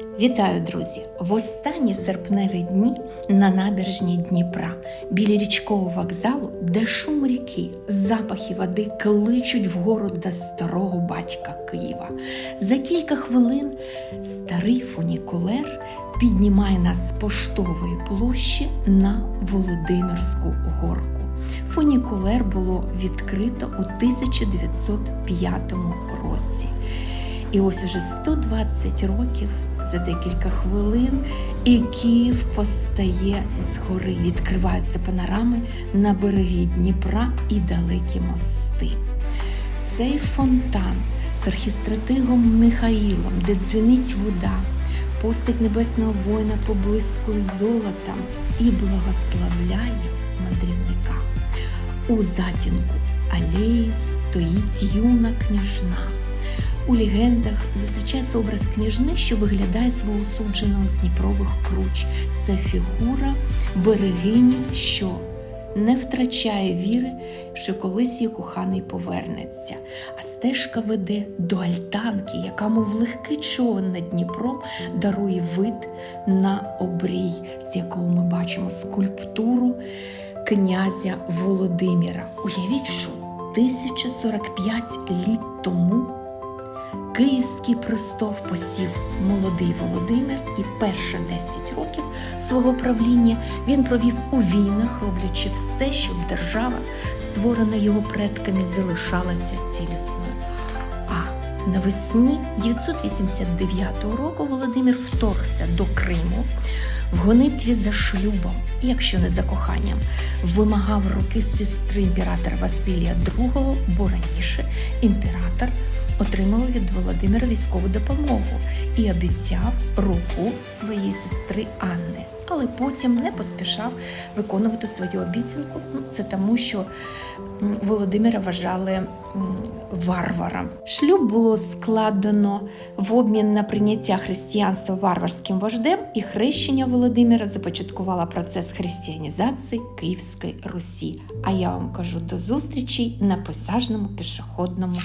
Вітаю, друзі! В останні серпневі дні на набережні Дніпра біля річкового вокзалу, де шум ріки, запахи води кличуть вгору до старого батька Києва. За кілька хвилин старий фунікулер піднімає нас з поштової площі на Володимирську горку. Фунікулер було відкрито у 1905 році. І ось уже 120 років за декілька хвилин і Київ постає згори. Відкриваються панорами на береги Дніпра і далекі мости. Цей фонтан з архістратигом Михаїлом, де дзвенить вода, постать небесного воїна поблискує золотом і благословляє мандрівника. У затінку алеї стоїть юна княжна. У легендах зустрічається образ княжни, що виглядає свого судженого з Дніпрових круч. Це фігура берегині, що не втрачає віри, що колись її коханий повернеться. А стежка веде до альтанки, яка, мов легкий човен над Дніпром, дарує вид на обрій, з якого ми бачимо скульптуру князя Володимира. Уявіть, що 1045 літ тому. Київський престол посів молодий Володимир, і перші 10 років свого правління він провів у війнах, роблячи все, щоб держава, створена його предками, залишалася цілісною. Навесні 989 року Володимир вторгся до Криму в гонитві за шлюбом, якщо не за коханням, вимагав руки сестри імператора Василія II, бо раніше імператор отримав від Володимира військову допомогу і обіцяв руку своєї сестри Анни. Але потім не поспішав виконувати свою обіцянку. Ну, Це тому, що Володимира вважали варваром. Шлюб було складено в обмін на прийняття християнства варварським вождем, і хрещення Володимира започаткувало процес християнізації Київської Русі. А я вам кажу до зустрічі на пейзажному пішохідному